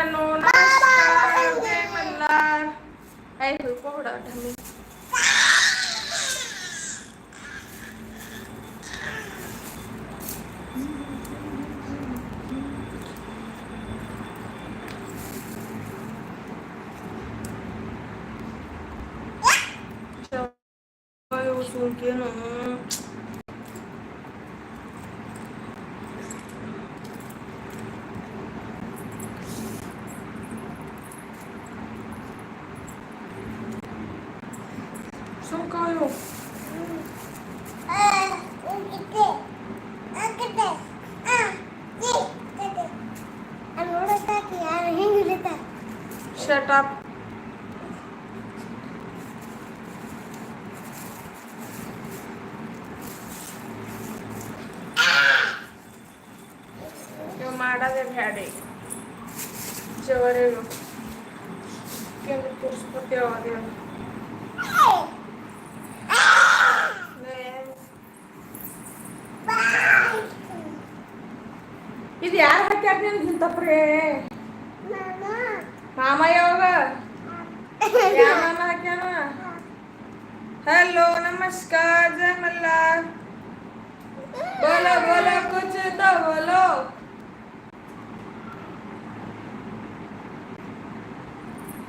Hello मित्रांनो नमस्कार जय मल्हार काय हो શું કહ્યું Shut up.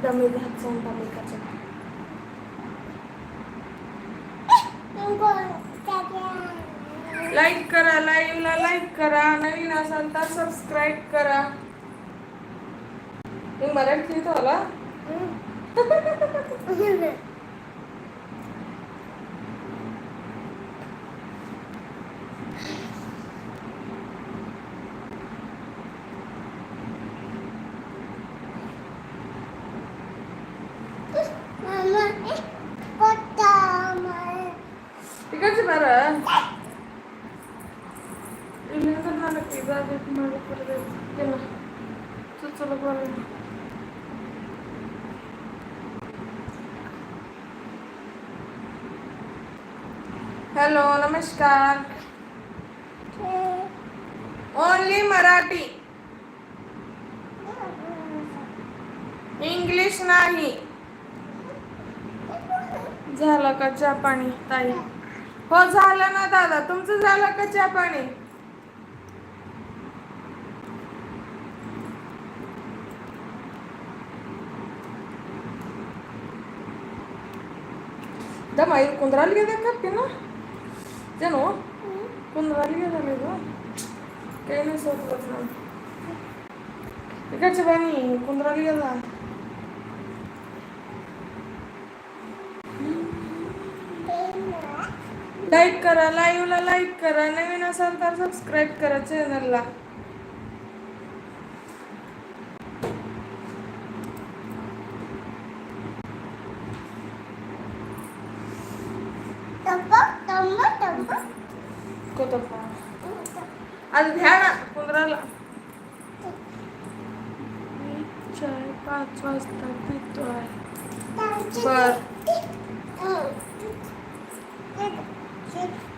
तमिळ हसन तमिळ कचन लाईक करा लाईव्हला लाईक करा नवीन असाल तर सबस्क्राईब करा. तुम्ही मराठी लिहितो होला तिकडचे बरं इल्यांकडे मला की जागेत मला परत केलं सुचलं बरं हॅलो नमस्कार. ओनली मराठी. इंग्लिश नाही. झालं का चहा पाणी ताई? हो झालं ना दादा. तुमचं झालं का चहा पाणी? दमाई mas गेले का liga, ಕಟ್ಟಿನ ಜೇನು ಕುಂದ್ರಲ್ಲಿಗೆ ಇದು ಕೈಲಿ ಸ್ವಲ್ಪ ನಾನು इकडचे पाणी कुंदराली गेला लाईक करा लाईव्हला लाईक करा नवीन असाल तर सबस्क्राईब करा चॅनलला होतो आज घ्या ना कुंदराला. चार चाय पाच वाजता पितो आहे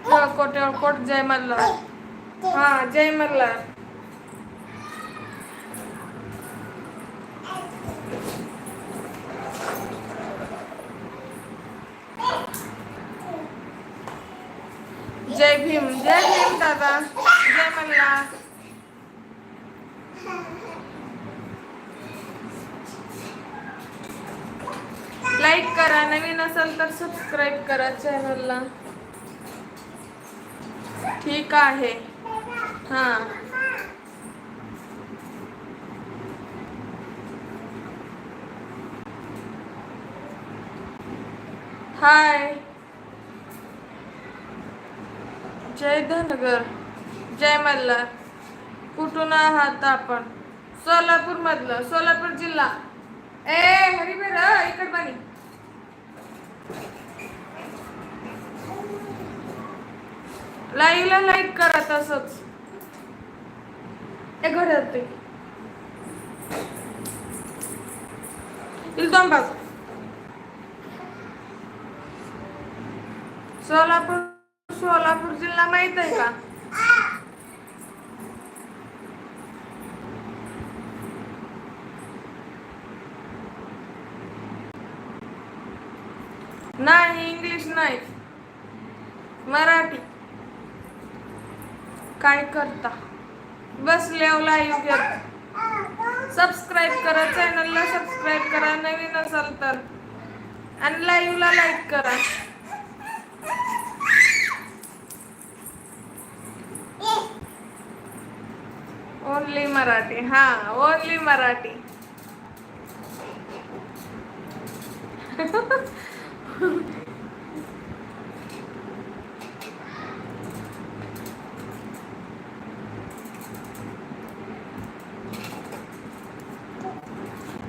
बर कोट्यावर कोट जय मल्हार हा जय मल्हार जय भीम जय भीम जय लाईक करा. नवीन असेल तर सबस्क्राईब करा चॅनलला ठीक आहे. हा. हाय जय धनगर जय मल्हार. कुठून आहात आपण? सोलापूर मधलं सोलापूर जिल्हा. ए हरिबेर इकड बनी लाईव्हला लाईक करा तसंच. ए घड्यात ते. बाजू सोलापूर सोलापूर जिल्हा माहीत आहे का? नाही इंग्लिश नाही. मराठी. काय करता? बस लेवला घेत सबस्क्राईब करा चॅनलला सबस्क्राईब करा नवीन असाल तर. आणि लाईव्हला लाईक करा. मराठी. हा ओनली मराठी.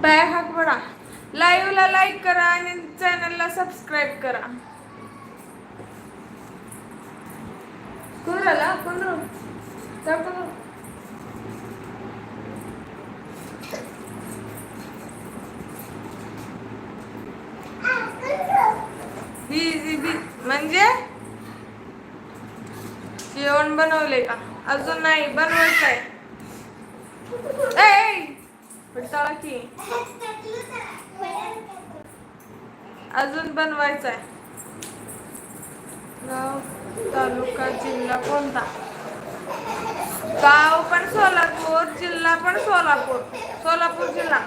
बाय हाक बडा लाईव्हला लाईक करा आणि चॅनलला सबस्क्राईब करा. कोण आला कोण राहू काय कोण रो? ही ही बी म्हणजे? जेवण बनवले का? अजून नाही बनवायचं आहे. की. अजून बनवायचं आहे. गाव तालुका जिल्हा कोणता? गाव पण सोलापूर जिल्हा पण सोलापूर. सोलापूर जिल्हा.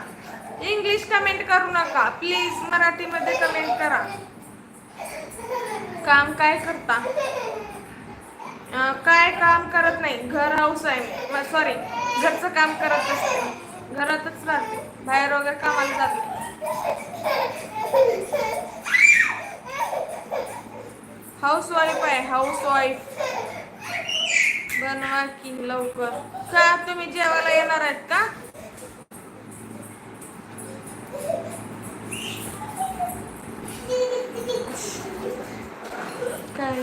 इंग्लिश कमेंट करू नका. प्लीज मराठीमध्ये कमेंट करा. काम काय करता? काय काम करत नाही? घर हाऊस आहे. सॉरी घरचं काम करत असते. घरातच राहते. बाहेर वगैरे कामाला जाते हाऊस वाईफ आहे. हाऊस वाईफ बनवा की लवकर. का तुम्ही जेवायला येणार आहेत का काय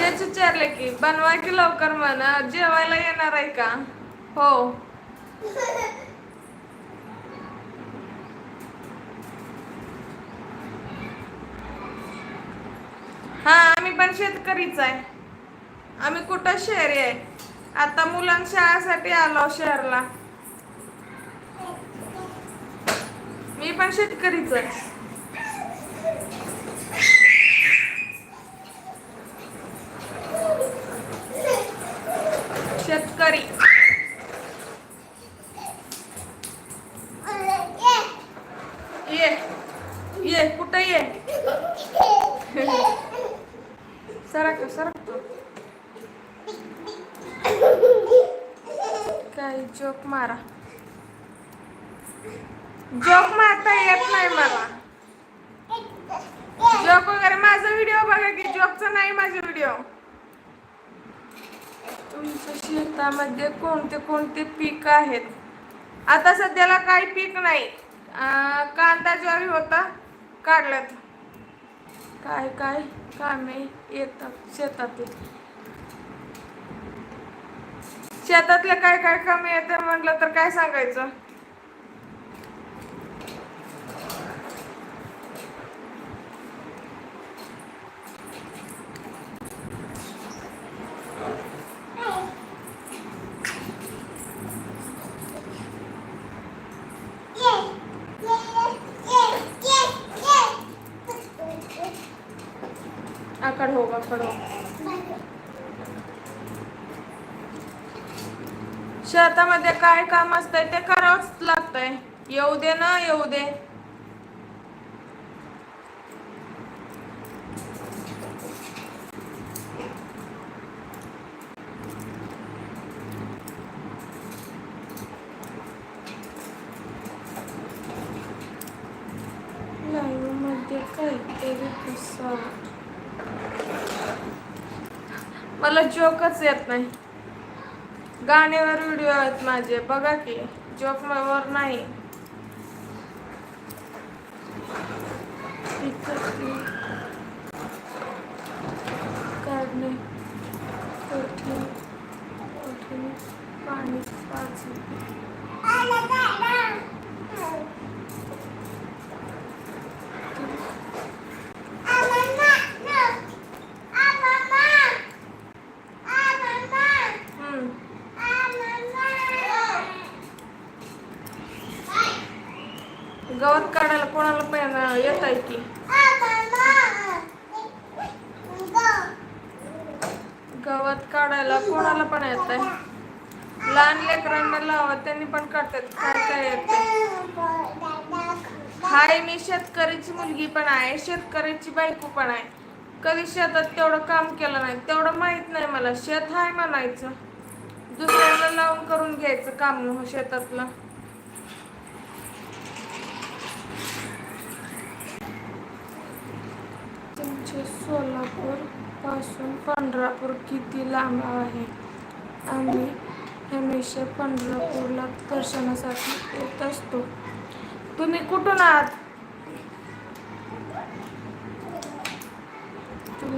तेच विचारले की बनवा की लवकर म्हणा. जेवायला येणार आहे का? हो. हा आम्ही पण शेतकरीच आहे. आम्ही कुठं शहरी आहे? आता मुलां शाळेसाठी आलो शहरला. मी पण शेतकरीच आहे. सरक सरकतो काय जोक मारा जोक मारता येत नाही मला. जोक वगैरे माझा व्हिडिओ बघा की जोकचा नाही माझा व्हिडिओ तुमच्या शेतामध्ये कोणते कोणते पीक आहेत? आता सध्याला काही पीक नाही. कांदा ज्वारी होता काढल्यात काय काय कामे येतात शेतातील. शेतातले काय काय कामे येतात म्हटलं तर काय सांगायचं? आकड होगा आकड शेतामध्ये काय काम असतंय ते करावंच लागतंय. येऊ दे ना येऊ दे लाईव्हमध्ये काहीतरी कसावं मला जोकच येत नाही. गाण्यावर व्हिडिओ आहेत माझे. बघा की जोक वर नाही काढणे पाणी पाचणे हम्म. काढायला कोणाला पण येत आहे लहान लेकरांना लावा त्यांनी पण काढतात काय काय येते हाय मी शेतकऱ्याची मुलगी पण आहे शेतकऱ्याची बायको पण आहे. कधी शेतात तेवढं काम केलं नाही तेवढं माहीत नाही मला. शेत हाय म्हणायचं. दुसऱ्याला लावून करून घ्यायचं काम हो शेतातलं. तुमचे सोलापूरपासून पंढरापूर किती लांब आहे? आम्ही हमेशा पंढरपूरला दर्शनासाठी येत असतो. तुम्ही कुठून आहात?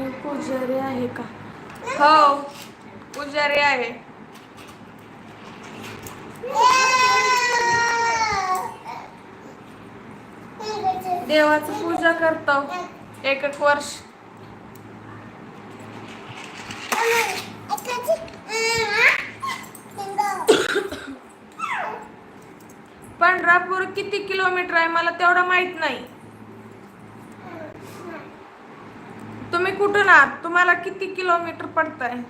तुम्ही पुजारी आहे का? हो पुजारी आहे. देवाची पूजा करतो एक एक वर्ष. पंढरापूर किती किलोमीटर आहे? मला तेवढं माहीत नाही. तुम्ही कुठून आहात तुम्हाला किती किलोमीटर पडतंय?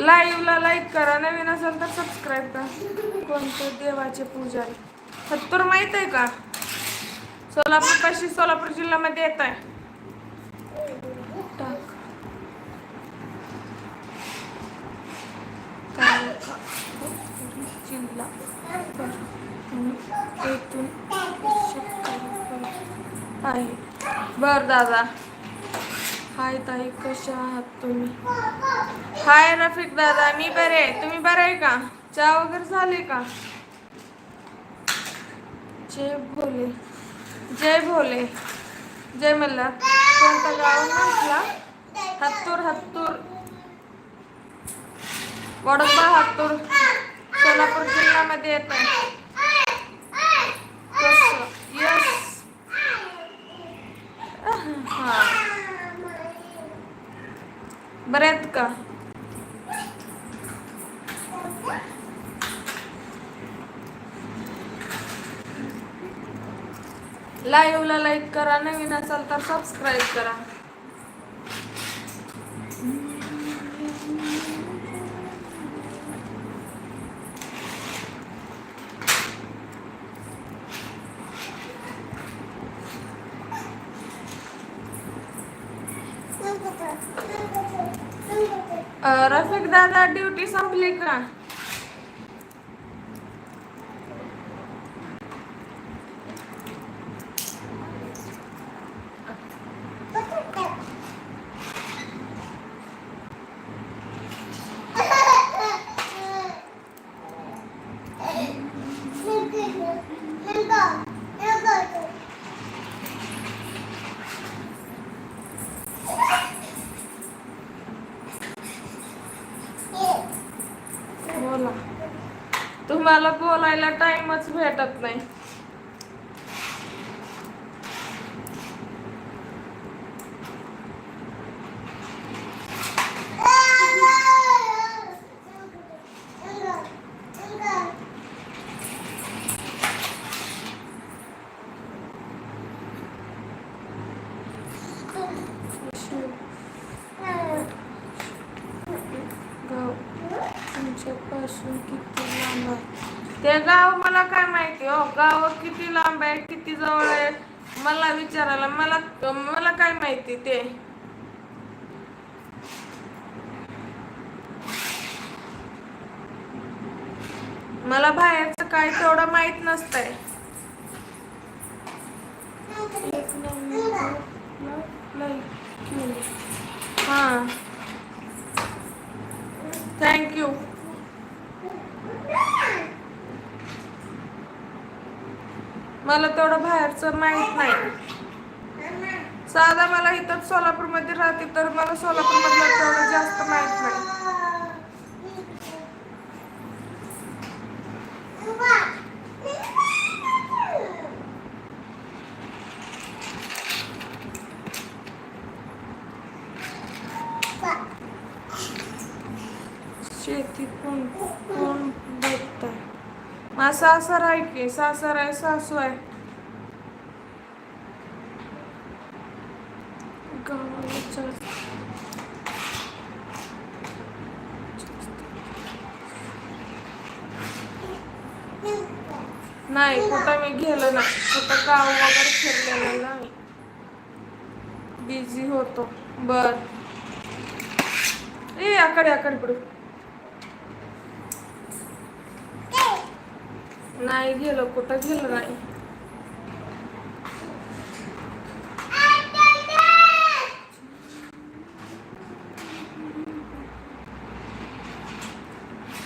लाईव्हला लाईक करा. नवीन असेल तर सबस्क्राईब करा. कोणते देवाचे पूजा सत्तूर माहीत आहे का? सोलापूर पाशी सोलापूर जिल्ह्यामध्ये येत आहे टाक तालुका जिल्हा बर. आणि येथून शेतकरी आहे बर दादा. हाय ताई कशा आहात तुम्ही? हाय रफिक दादा मी बरे तुम्ही बरे आहे का? चहा वगैरे झाले का? जय भोले. जय भोले. जय मल्ला कोणतं गाव म्हटला हत्तूर हत्तूर. वडोबा हत्तूर. सोलापूर जिल्ह्यामध्ये येत आहे यस हा बरे आहेत का लाईव्हला लाईक करा नवीन असाल तर सबस्क्राईब करा. रफिक दादा ड्युटी संपली का? तुम्हाला बोलायला टाइमच भेटत नाही गाव तुमच्यापासून किती लांब आहे ते गाव मला काय माहिती हो गाव किती लांब आहे किती जवळ आहे मला विचारायला मला मला काय माहिती ते? मला बाहेरचं काय तेवढं माहीत नसतंय. हा. हां थँक्यू मला तेवढं बाहेरचं माहीत नाही. साधा मला इथं सोलापूरमध्ये राहते तर मला सोलापूरमधलं तेवढं जास्त माहीत नाही. शेती कोण कोण बघताय? माझा सासर आहे की? सासर आहे सासू आहे. नाही कुठं मी गेलो ना कुठं गाव वगैरे फिरलेलं नाही बिझी होतो. बर. ए आकडे आकडे पडू नाही गेलो कुठं गेलो नाही.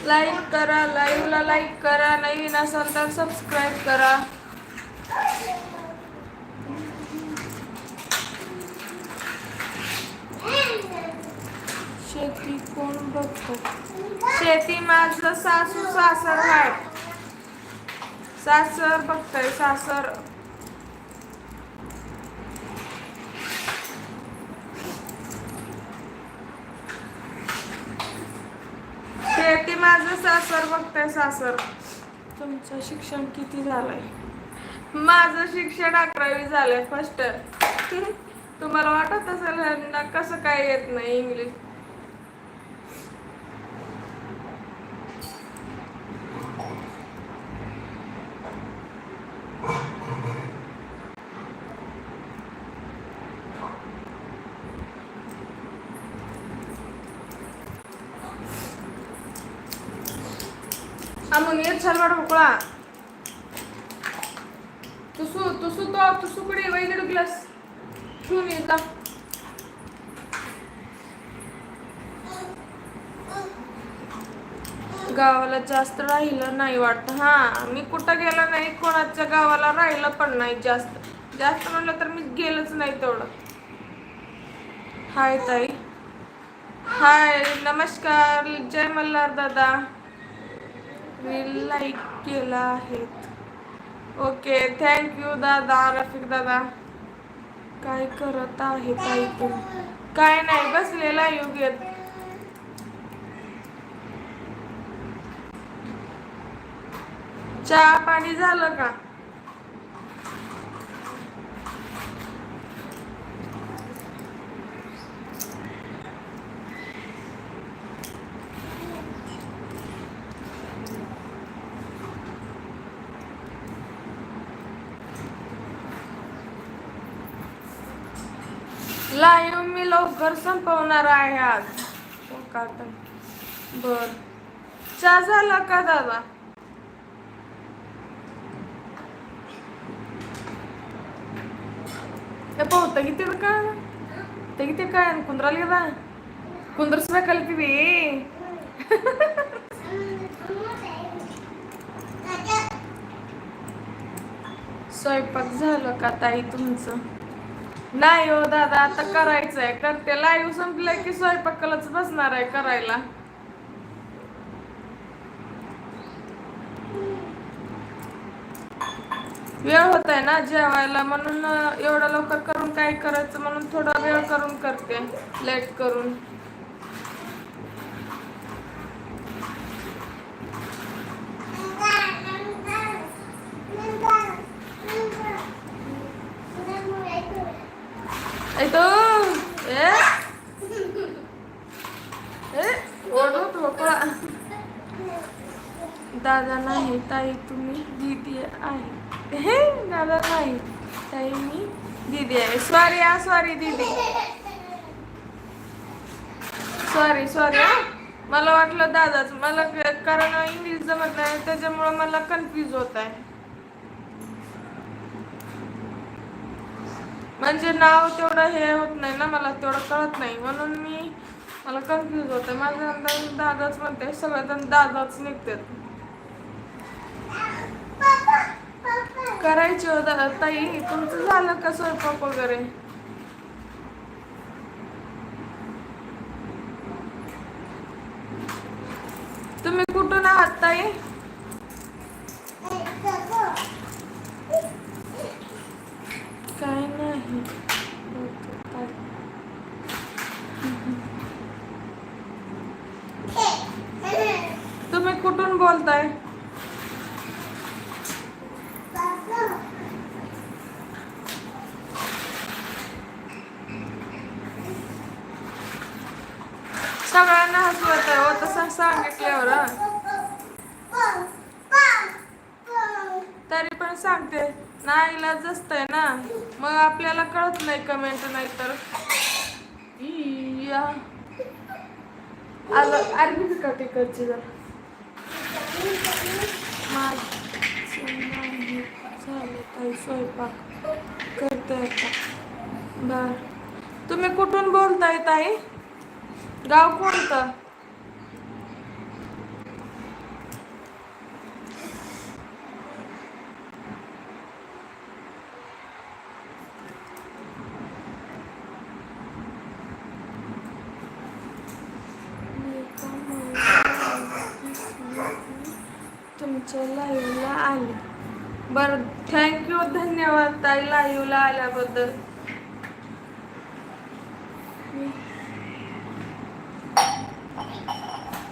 लाईक करा लाईव्हला लाईक करा नवीन असाल तर सबस्क्राईब करा. शेती कोण बघतो? शेती माझं सासू सासर आहे सासर बघतोय सासर शेती माझं सासर बघतोय सासर. तुमचं शिक्षण किती झालंय? माझं शिक्षण अकरावी झालंय फर्स्ट तुम्हाला वाटत असेल कसं काय येत नाही इंग्लिश गावाला जास्त राहिलं नाही वाटत. हा मी कुठं गेलं नाही कोणाच्या गावाला राहिलं पण नाही जास्त. जास्त म्हणलं तर मी गेलंच नाही तेवढं. हाय ताई. हाय नमस्कार. जय मल्हार दादा. मी लाईक केला आहेत. ओके थँक्यू दादा रफिक दादा. काय करत आहे ताई तू काय नाही बसलेला योग्य चहा पाणी झालं का? लाईव्ह मी लवकर संपवणार आहे आज. बर. चहा झाला का दादा? ತೆಗಿತಿದಕ್ಕ ತೆಗಿತಿಕ್ಕ ಏನು ಕುಂದ್ರಲ್ಗದ ಕುಂದ್ರಸ್ಬೇಕಲ್ತೀವಿ स्वयंपाक झालं का ताई तुमचं नाही हो दादा आता करायचंय करते लाईव्ह संपलंय की स्वयंपाकालाच बसणार आहे करायला वेळ होत आहे ना जेवायला म्हणून एवढं लवकर करून काय करायचं म्हणून थोडा वेळ करून करते लेट करून. तो नाही ताई तुम्ही दीदी आहे. हे दादा नाही. ताई मी दीदी आहे. सॉरी आ सॉरी दीदी. सॉरी सॉरी हा. मला वाटलं दादाच. मला कारण इंग्लिश जमत नाही त्याच्यामुळं मला कन्फ्यूज होत आहे. म्हणजे नाव तेवढं हे होत नाही ना मला तेवढं कळत नाही. म्हणून मी मला कन्फ्यूज होतं आहे माझ्या दादाच म्हणते सगळेजण दादाच निघतात. करायचे हो ताई तुमचं झालं का स्वयंपाक वगैरे? तुम्ही कुठून आहात ताई काय नाही होतं ताई. तुम्ही कुठून बोलताय सांगितल्यावर हं. तरी पण सांगते नाहीला आहे ना मग आपल्याला कळत नाही कमेंट नाही तर इया. आलं करते का जरा झालं स्वयंपाक. करते आता. बर. तुम्ही कुठून बोलताय ताई? गाव कोणतं तुमच्या लाईव्हला आले बरं थँक्यू धन्यवाद ताई लाईव्हला आल्याबद्दल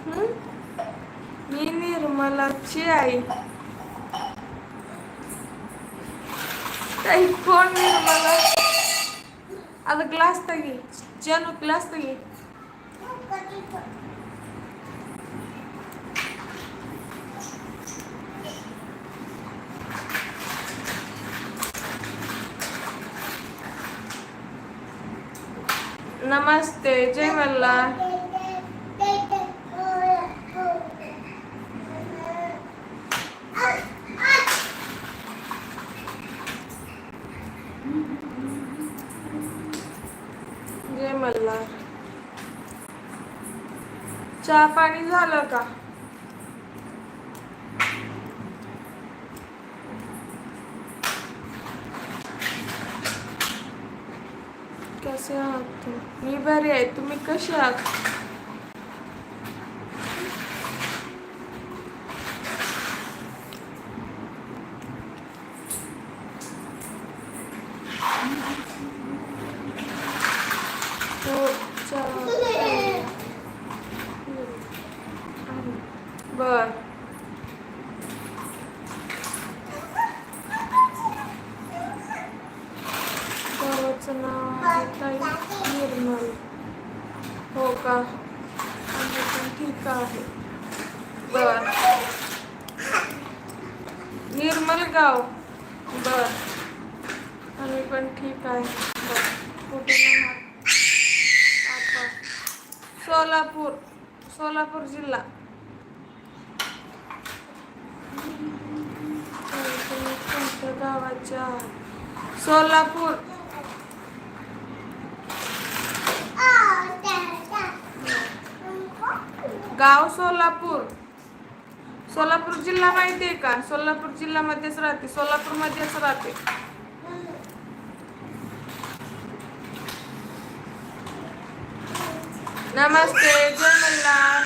हं? मी निर्मलाची आई ताई कोण निर्मला आता ग्लास तर నమస్తే జై तुम्ही कसे आहात हो, चहा. बर गावाचं नाव आहे ताई निर्मल हो का आम्ही पण ठीक आहे बर निर्मल गाव बर आम्ही पण ठीक आहे बर कुठून आहात आपण सोलापूर सोलापूर जिल्हा तर तुम्ही कोणत्या गावाचे आहात सोलापूर गाव सोलापूर. सोलापूर जिल्हा माहिती आहे का? सोलापूर जिल्ह्यामध्येच राहते. सोलापूर मध्येच राहते. नमस्ते जय Malhar.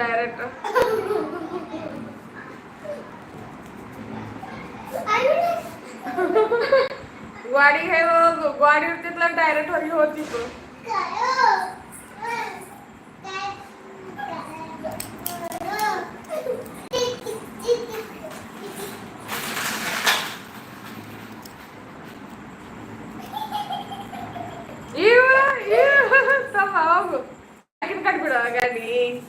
direto. Guardi hai wo guardi urte itla direct hari hoti to. Iu iu sama aku. Aku nak cut berapa kali?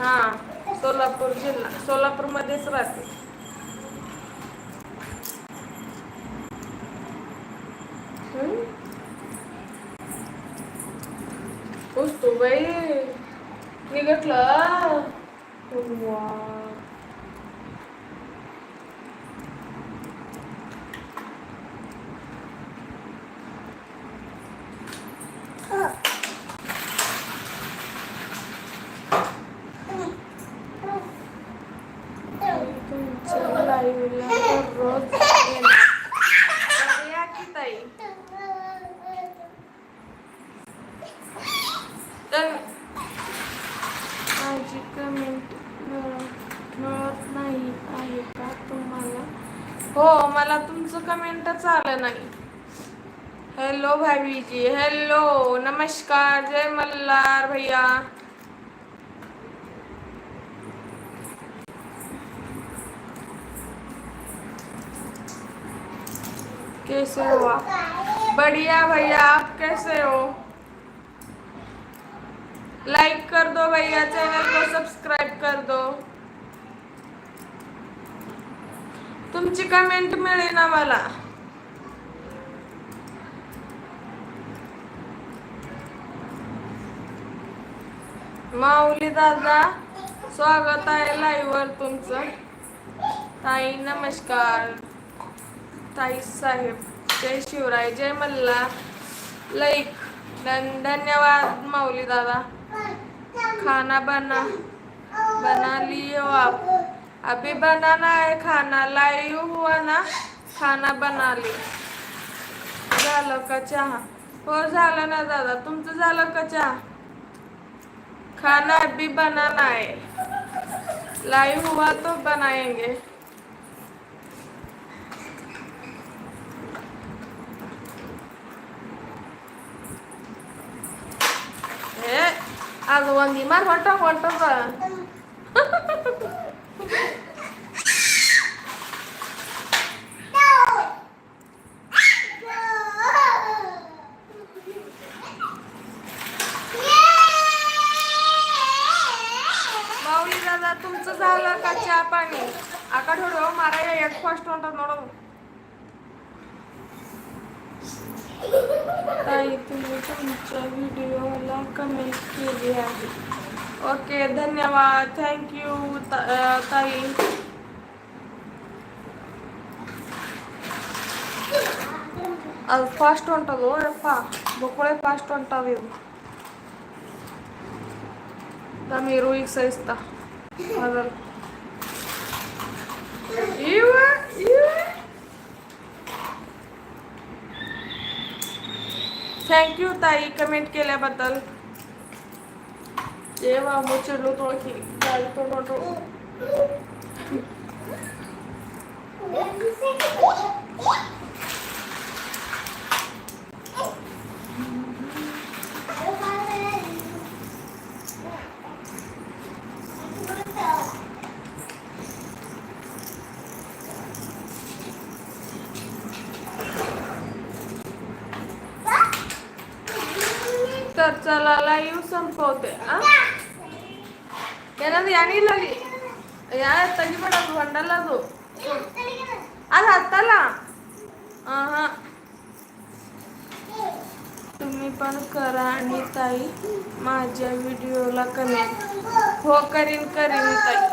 हा सोलापूर जिल्हा सोलापूरमध्येच राहते. लाईव्हला दररोज या की ताई? तर माझी कमेंट मिळत नाही आहे का तुम्हाला? हो मला तुमचं कमेंटच आलं नाही. हॅलो भाभीजी हॅलो नमस्कार जय मल्हार भैया. कैसे हो आप? बढ़िया भैया आप कैसे हो? लाइक कर दो भैया चैनल को सब्सक्राइब कर दो। तुमची कमेंट मिळेल ना मला। माऊली दादा स्वागत आहे लाईव्ह वर तुमचं. ताई नमस्कार. ताई साहेब. जय शिवराय जय मल्ला. लाईक धन धन्यवाद माऊली दादा. खाना बना बना लियो हो आप. अभी बनाना है खाना लाईव हुआ ना? खाना बना ली. झालं का चहा? हो झालं ना दादा. तुमचं झालं का चहा? खाना अभी बनाना है. लाईव हुआ तो बनाएंगे. ಏ ಅದು ಒಂದು ಇಮಾರ್ ಹೊಂಟ ಹೊಂಟದ माऊली दादा तुमचं झालं का चहा पाणी आका थोडं मारा एक फास्ट ಹೊಂಟದ ನೋಡು ताई तुम्ही तुमच्या व्हिडिओला कमेंट केली आहे. ओके धन्यवाद. थँक्यू ता, ताई. అది ఫాస్ట్ ఉంటుంది फास्ट బొక్కడే ఫాస్ట్ ఉంటుంది మీరు ఇస్తా అదే थँक्यू ताई कमेंट केल्याबद्दल. जेव्हा मुचलो तो की व्हिडिओला कमेंट हो करीन